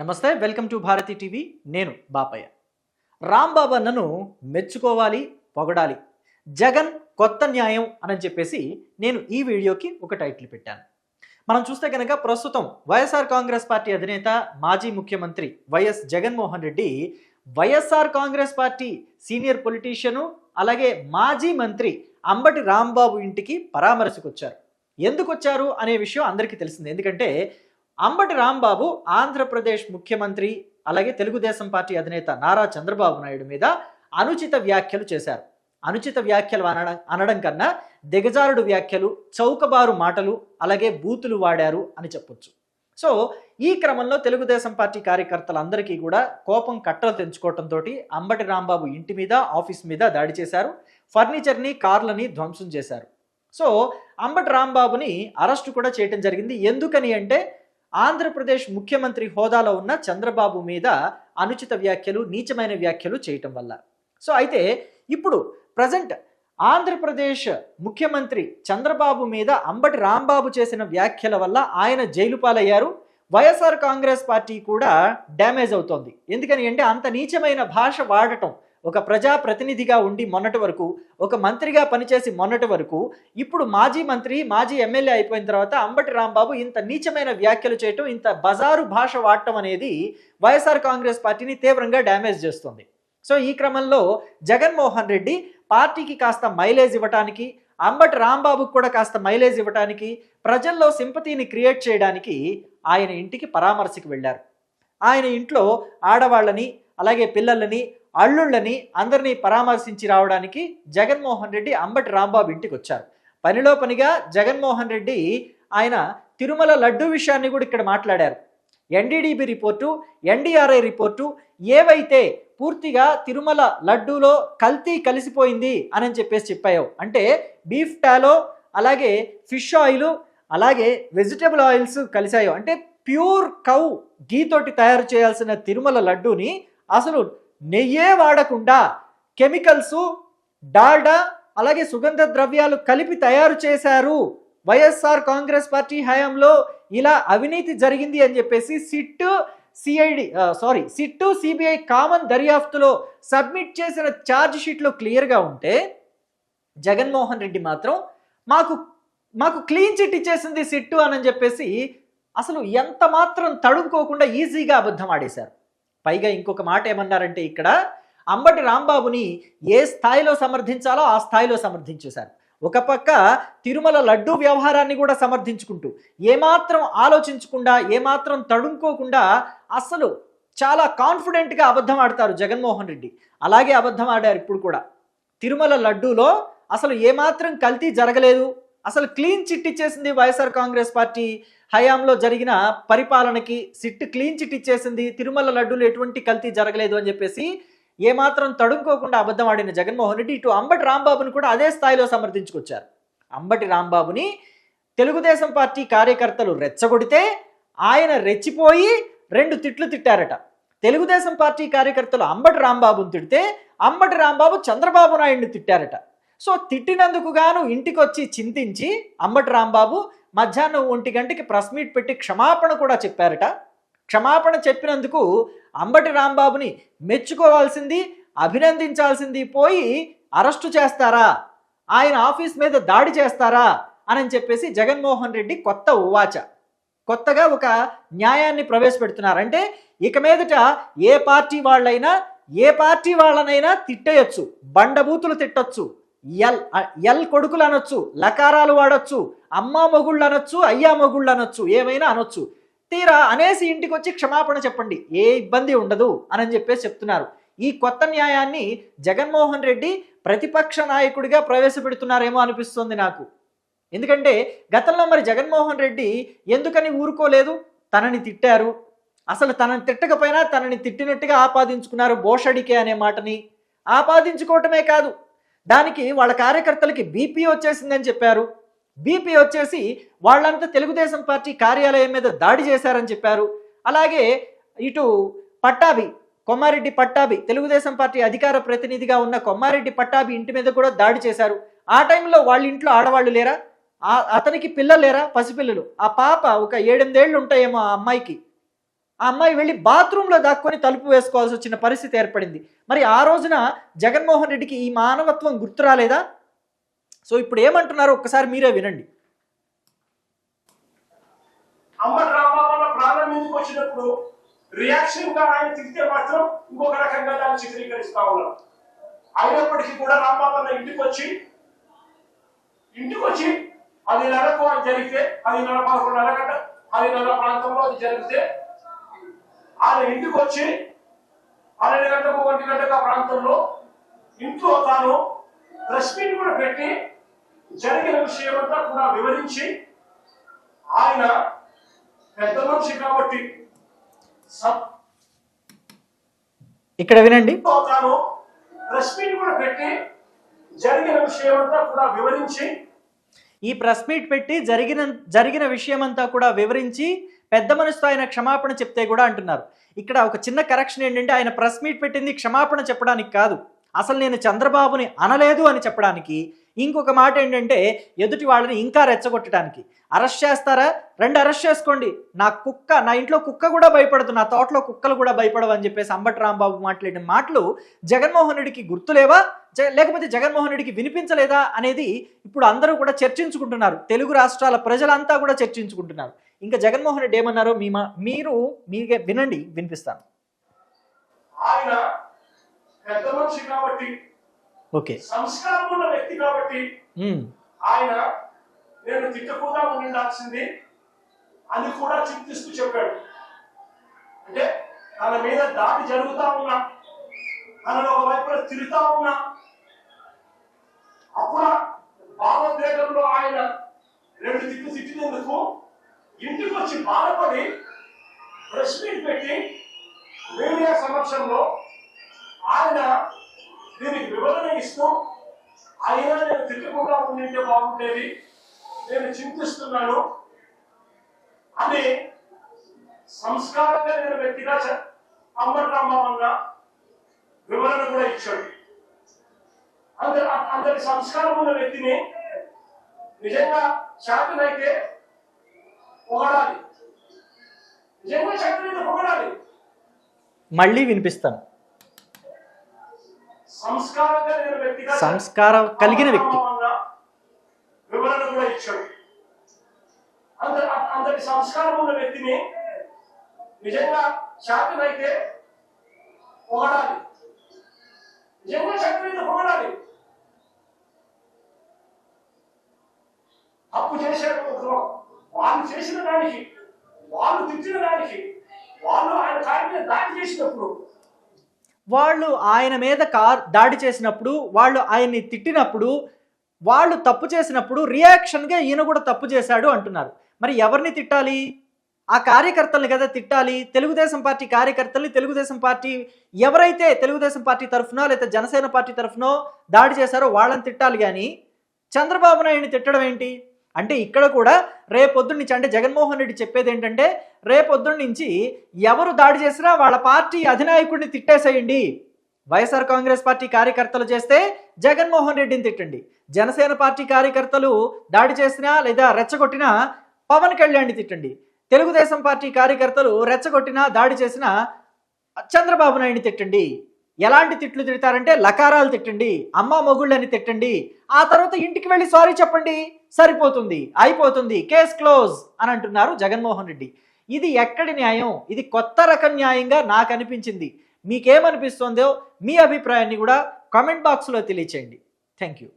నమస్తే welcome to Bharati TV. నేను బాపయ్య. రాంబాబు అన్నను మెచ్చుకోవాలి పొగడాలి. జగన్ కొత్త న్యాయం అని చెప్పేసి నేను ఈ వీడియోకి ఒక టైటిల్ పెట్టాను. మనం చూస్తే కనుక ప్రస్తుతం వైఎస్ఆర్ కాంగ్రెస్ పార్టీ అధినేత మాజీ ముఖ్యమంత్రి YS Jaganmohan Reddy YSR Congress party senior politician అలాగే మాజీ మంత్రి అంబటి రాంబాబు ఇంటికి పరామర్శకు వచ్చారు ఎందుకు వచ్చారు అనే విషయం అందరికీ తెలిసింది. ఎందుకంటే అంబటి రాంబాబు ఆంధ్రప్రదేశ్ ముఖ్యమంత్రి అలాగే తెలుగుదేశం పార్టీ అధినేత నారా చంద్రబాబు నాయుడు మీద అనుచిత వ్యాఖ్యలు చేశారు. అనుచిత వ్యాఖ్యలు అనడం అనడం కన్నా దిగజారుడు వ్యాఖ్యలు చౌకబారు మాటలు అలాగే బూతులు వాడారు అని చెప్పొచ్చు. సో ఈ క్రమంలో తెలుగుదేశం పార్టీ కార్యకర్తలందరికీ కూడా కోపం కట్టలు తెంచుకోవడంతో అంబటి రాంబాబు ఇంటి మీద ఆఫీస్ మీద దాడి చేశారు. ఫర్నిచర్ని కార్లని ధ్వంసం చేశారు. సో అంబటి రాంబాబుని అరెస్టు కూడా చేయటం జరిగింది. ఎందుకని అంటే ఆంధ్రప్రదేశ్ ముఖ్యమంత్రి హోదాలో ఉన్న చంద్రబాబు మీద అనుచిత వ్యాఖ్యలు నీచమైన వ్యాఖ్యలు చేయటం వల్ల. సో అయితే ఇప్పుడు ప్రజెంట్ ఆంధ్రప్రదేశ్ ముఖ్యమంత్రి చంద్రబాబు మీద అంబటి రాంబాబు చేసిన వ్యాఖ్యల వల్ల ఆయన జైలు పాలయ్యారు. వైఎస్ఆర్ కాంగ్రెస్ పార్టీ కూడా డ్యామేజ్ అవుతోంది. ఎందుకని అంటే అంత నీచమైన భాష వాడటం ఒక ప్రజా ప్రతినిధిగా ఉండి మొన్నటి వరకు ఒక మంత్రిగా పనిచేసి మొన్నటి వరకు ఇప్పుడు మాజీ మంత్రి మాజీ ఎమ్మెల్యే అయిపోయిన తర్వాత అంబటి రాంబాబు ఇంత నీచమైన వ్యాఖ్యలు చేయటం ఇంత బజారు భాష వాడటం అనేది వైఎస్ఆర్ కాంగ్రెస్ పార్టీని తీవ్రంగా డ్యామేజ్ చేస్తుంది. సో ఈ క్రమంలో జగన్మోహన్ రెడ్డి పార్టీకి కాస్త మైలేజ్ ఇవ్వటానికి అంబటి రాంబాబుకు కూడా కాస్త మైలేజ్ ఇవ్వటానికి ప్రజల్లో సింపతిని క్రియేట్ చేయడానికి ఆయన ఇంటికి పరామర్శకు వెళ్ళారు. ఆయన ఇంట్లో ఆడవాళ్ళని అలాగే పిల్లలని అల్లుళ్ళని అందరినీ పరామర్శించి రావడానికి జగన్మోహన్ రెడ్డి అంబటి రాంబాబు ఇంటికి వచ్చారు. పనిలో పనిగా జగన్మోహన్ రెడ్డి ఆయన తిరుమల లడ్డు విషయాన్ని కూడా ఇక్కడ మాట్లాడారు. ఎన్డీడీబీ రిపోర్టు ఎన్డీఆర్ఐ రిపోర్టు ఏవైతే పూర్తిగా తిరుమల లడ్డూలో కల్తీ కలిసిపోయింది అని చెప్పేసి చెప్పాయో అంటే బీఫ్ టాలో అలాగే ఫిష్ ఆయిల్ అలాగే వెజిటబుల్ ఆయిల్స్ కలిసాయో అంటే ప్యూర్ కౌ గీతోటి తయారు చేయాల్సిన తిరుమల లడ్డూని అసలు నెయ్యే వాడకుండా కెమికల్స్ డాల్డా అలాగే సుగంధ ద్రవ్యాలు కలిపి తయారు చేశారు. వైఎస్ఆర్ కాంగ్రెస్ పార్టీ హయాంలో ఇలా అవినీతి జరిగింది అని చెప్పేసి SIT CID sorry SIT CBI common దర్యాప్తులో సబ్మిట్ చేసిన ఛార్జ్ షీట్లో క్లియర్గా ఉంటే జగన్మోహన్ రెడ్డి మాత్రం మాకు మాకు క్లీన్ చిట్ ఇచ్చేసింది సిట్టు అని చెప్పేసి అసలు ఎంత మాత్రం తడుముకోకుండా ఈజీగా అబద్ధం ఆడేశారు. పైగా ఇంకొక మాట ఏమన్నారంటే ఇక్కడ అంబటి రాంబాబుని ఏ స్థాయిలో సమర్థించాలో ఆ స్థాయిలో సమర్థించేశారు. ఒక పక్క తిరుమల లడ్డూ వ్యవహారాన్ని కూడా సమర్థించుకుంటూ ఏమాత్రం ఆలోచించకుండా ఏమాత్రం తడుముకోకుండా అసలు చాలా కాన్ఫిడెంట్గా అబద్ధం ఆడతారు జగన్మోహన్ రెడ్డి. అలాగే అబద్ధం ఆడారు ఇప్పుడు కూడా. తిరుమల లడ్డూలో అసలు ఏమాత్రం కల్తీ జరగలేదు. అసలు క్లీన్ చిట్ ఇచ్చేసింది వైఎస్ఆర్ కాంగ్రెస్ పార్టీ హయాంలో జరిగిన పరిపాలనకి సిట్ క్లీన్ చిట్ ఇచ్చేసింది తిరుమల లడ్డూలు ఎటువంటి కల్తీ జరగలేదు అని చెప్పేసి ఏమాత్రం తడుముకోకుండా అబద్ధం ఆడిన జగన్మోహన్ రెడ్డి ఇటు అంబటి రాంబాబుని కూడా అదే స్థాయిలో సమర్థించుకొచ్చారు. అంబటి రాంబాబుని తెలుగుదేశం పార్టీ కార్యకర్తలు రెచ్చగొడితే ఆయన రెచ్చిపోయి రెండు తిట్లు తిట్టారట. తెలుగుదేశం పార్టీ కార్యకర్తలు అంబటి రాంబాబుని తిడితే అంబటి రాంబాబు చంద్రబాబు నాయుడిని తిట్టారట. సో తిట్టినందుకు గాను ఇంటికి వచ్చి చింతించి అంబటి రాంబాబు మధ్యాహ్నం ఒంటి గంటకి ప్రెస్ మీట్ పెట్టి క్షమాపణ కూడా చెప్పారట. క్షమాపణ చెప్పినందుకు అంబటి రాంబాబుని మెచ్చుకోవాల్సింది అభినందించాల్సింది పోయి అరెస్టు చేస్తారా? ఆయన ఆఫీస్ మీద దాడి చేస్తారా? అని చెప్పేసి జగన్మోహన్ రెడ్డి కొత్త ఉవాచ. కొత్తగా ఒక న్యాయాన్ని ప్రవేశపెడుతున్నారు. అంటే ఇక మీదట ఏ పార్టీ వాళ్ళైనా ఏ పార్టీ వాళ్ళనైనా తిట్టేయచ్చు. బండబూతులు తిట్టొచ్చు. ఎల్ ఎల్ కొడుకులు అనొచ్చు లకారాలు వాడొచ్చు అమ్మా మొగుళ్ళు అనొచ్చు అయ్యా మొగుళ్ళు అనొచ్చు ఏమైనా అనొచ్చు. తీరా అనేసి ఇంటికి వచ్చి క్షమాపణ చెప్పండి. ఏ ఇబ్బంది ఉండదు అని చెప్పేసి చెప్తున్నారు. ఈ కొత్త న్యాయాన్ని జగన్మోహన్ రెడ్డి ప్రతిపక్ష నాయకుడిగా ప్రవేశపెడుతున్నారేమో అనిపిస్తుంది నాకు. ఎందుకంటే గతంలో మరి జగన్మోహన్ రెడ్డి ఎందుకని ఊరుకోలేదు? తనని తిట్టారు. అసలు తనని తిట్టకపోయినా తనని తిట్టినట్టుగా ఆపాదించుకున్నారు బోషడికే అనే మాటని. ఆపాదించుకోవటమే కాదు దానికి వాళ్ళ కార్యకర్తలకి బీపీ వచ్చేసిందని చెప్పారు. బీపీ వచ్చేసి వాళ్ళంతా తెలుగుదేశం పార్టీ కార్యాలయం మీద దాడి చేశారని చెప్పారు. అలాగే ఇటు పట్టాభి కొమ్మారెడ్డి పట్టాభి తెలుగుదేశం పార్టీ అధికార ప్రతినిధిగా ఉన్న కొమ్మారెడ్డి పట్టాభి ఇంటి మీద కూడా దాడి చేశారు. ఆ టైంలో వాళ్ళ ఇంట్లో ఆడవాళ్ళు లేరా? అతనికి పిల్లలు లేరా? పసిపిల్లలు. ఆ పాప ఒక ఏడెనిమిదేళ్ళు ఉంటాయేమో ఆ అమ్మాయికి. ఆ అమ్మాయి వెళ్ళి బాత్రూంలో దాక్కొని తలుపు వేసుకోవాల్సి వచ్చిన పరిస్థితి ఏర్పడింది. మరి ఆ రోజున జగన్మోహన్ రెడ్డికి ఈ మానవత్వం గుర్తు రాలేదా? సో ఇప్పుడు ఏమంటున్నారో ఒక్కసారి మీరే వినండి. వచ్చినప్పుడు రియాక్షన్గా ఆయన తిరిగితే మాత్రం ఇంకొక రకంగా దాన్ని చిత్రీకరిస్తా ఉన్నారు అయినప్పటికీ కూడా రాంబాబు ఇంటికి వచ్చి ఇంటికి వచ్చి అది నెలకు అది జరిగితే అది నెల పదకొండున్నర గంట అది నెల ప్రాంతంలో అది జరిగితే ఆయన ఇంటికి వచ్చి పన్నెండు గంటలకు ఒంటి గంటకు ఆ ప్రాంతంలో ఇంట్లో తాను ప్రెస్ మీట్ కూడా పెట్టి జరిగిన విషయం అంతా కూడా వివరించి ఆయన పెద్ద మనిషి కాబట్టి ఇక్కడ వినండి. తాను ప్రెస్ మీట్ కూడా పెట్టి జరిగిన విషయం అంతా కూడా వివరించి ఈ ప్రెస్ మీట్ పెట్టి జరిగిన జరిగిన విషయమంతా కూడా వివరించి పెద్ద మనసుతో ఆయన క్షమాపణ చెప్తే కూడా అంటున్నారు. ఇక్కడ ఒక చిన్న కరెక్షన్ ఏంటంటే ఆయన ప్రెస్ మీట్ పెట్టింది క్షమాపణ చెప్పడానికి కాదు. అసలు నేను చంద్రబాబుని అనలేదు అని చెప్పడానికి ఇంకొక మాట ఏంటంటే ఎదుటి వాళ్ళని ఇంకా రెచ్చగొట్టడానికి. అరెస్ట్ చేస్తారా? రెండు అరెస్ట్ చేసుకోండి. నా కుక్క నా ఇంట్లో కుక్క కూడా భయపడదు నా తోటలో కుక్కలు కూడా భయపడవు అని చెప్పేసి అంబటి రాంబాబు మాట్లాడిన మాటలు జగన్మోహన్ రెడ్డికి గుర్తులేవా? లేకపోతే జగన్మోహన్ రెడ్డికి వినిపించలేదా అనేది ఇప్పుడు అందరూ కూడా చర్చించుకుంటున్నారు. తెలుగు రాష్ట్రాల ప్రజలంతా కూడా చర్చించుకుంటున్నారు. ఇంకా జగన్మోహన్ రెడ్డి ఏమన్నారో మీ మా- మీరు మీరే వినండి వినిపిస్తాను. ఓకే. సంస్కారం ఉన్న వ్యక్తి కాబట్టి ఆయన నేను తిట్టకుండా ఉండాల్సింది అని కూడా చింతిస్తూ చెప్పాడు. అంటే తన మీద దాడి జరుగుతా ఉన్నా తనను ఒకవైపున తిరుగుతా ఉన్నా అప్పుడు భావోద్వేగంలో ఆయన రెండు తిట్లు తిట్టినందుకు ఇంటికి వచ్చి బాధపడి ప్రెస్ మీట్ పెట్టి మీడియా సమక్షంలో ఆయన దీనికి వివరణ ఇస్తూ అయినా నేను తిట్టకుండా ఉండింటే బాగుండేది. నేను చింతిస్తున్నాను. అని సంస్కారంగా నేను వ్యక్తిగా చె- వివరణ కూడా ఇచ్చాడు. అందరి అందరి సంస్కారం ఉన్న వ్యక్తిని నిజంగా శాతనైతే పొగడాలి. నిజంగా శాతనైతే పొగడాలి. మళ్ళీ వినిపిస్తాను సంస్కారంగా నేను వ్యక్తిగా చె- సంస్కారం కలిగిన వ్యక్తి. వివరణ కూడా ఇచ్చాడు. అంత అంతటి సంస్కారం ఉన్న వ్యక్తిని నిజంగా శాతనైతే పొగడాలి. నిజంగా శాతనైతే పొగడాలి. తప్పు చేశారు వాళ్ళు చేసిన దానికి వాళ్ళు తిట్టిన దానికి వాళ్ళు ఆయన కాయ దాడి చేసినప్పుడు వాళ్ళు ఆయన మీద కార్ దాడి చేసినప్పుడు వాళ్ళు ఆయన్ని తిట్టినప్పుడు వాళ్ళు తప్పు చేసినప్పుడు రియాక్షన్గా ఈయన కూడా తప్పు చేశాడు అంటున్నారు. మరి ఎవరిని తిట్టాలి? ఆ కార్యకర్తల్ని కదా తిట్టాలి? తెలుగుదేశం పార్టీ కార్యకర్తల్ని తెలుగుదేశం పార్టీ ఎవరైతే తెలుగుదేశం పార్టీ తరఫునో లేదా జనసేన పార్టీ తరఫునో దాడి చేశారో వాళ్ళని తిట్టాలి కానీ చంద్రబాబు నాయుడిని తిట్టడం ఏంటి? అంటే ఇక్కడ కూడా రేపొద్దున్న నుంచి అంటే జగన్మోహన్ రెడ్డి చెప్పేది ఏంటంటే రేపొద్దున నుంచి ఎవరు దాడి చేసినా వాళ్ళ పార్టీ అధినాయకుడిని తిట్టేసేయండి. వైఎస్ఆర్ కాంగ్రెస్ పార్టీ కార్యకర్తలు చేస్తే జగన్మోహన్ రెడ్డిని తిట్టండి. జనసేన పార్టీ కార్యకర్తలు దాడి చేసినా లేదా రెచ్చగొట్టినా పవన్ కళ్యాణ్ని తిట్టండి. తెలుగుదేశం పార్టీ కార్యకర్తలు రెచ్చగొట్టినా దాడి చేసినా చంద్రబాబు నాయుడిని తిట్టండి. ఎలాంటి తిట్లు తిడతారంటే లకారాలు తిట్టండి అమ్మ మొగుళ్ళని తిట్టండి ఆ తర్వాత ఇంటికి వెళ్ళి సారీ చెప్పండి సరిపోతుంది అయిపోతుంది కేస్ క్లోజ్ అని అంటున్నారు జగన్మోహన్ రెడ్డి. ఇది ఎక్కడి న్యాయం? ఇది కొత్త రకం న్యాయంగా నాకు అనిపించింది. మీకేమనిపిస్తుందో మీ అభిప్రాయాన్ని కూడా కామెంట్ బాక్స్లో తెలియచేయండి. Thank you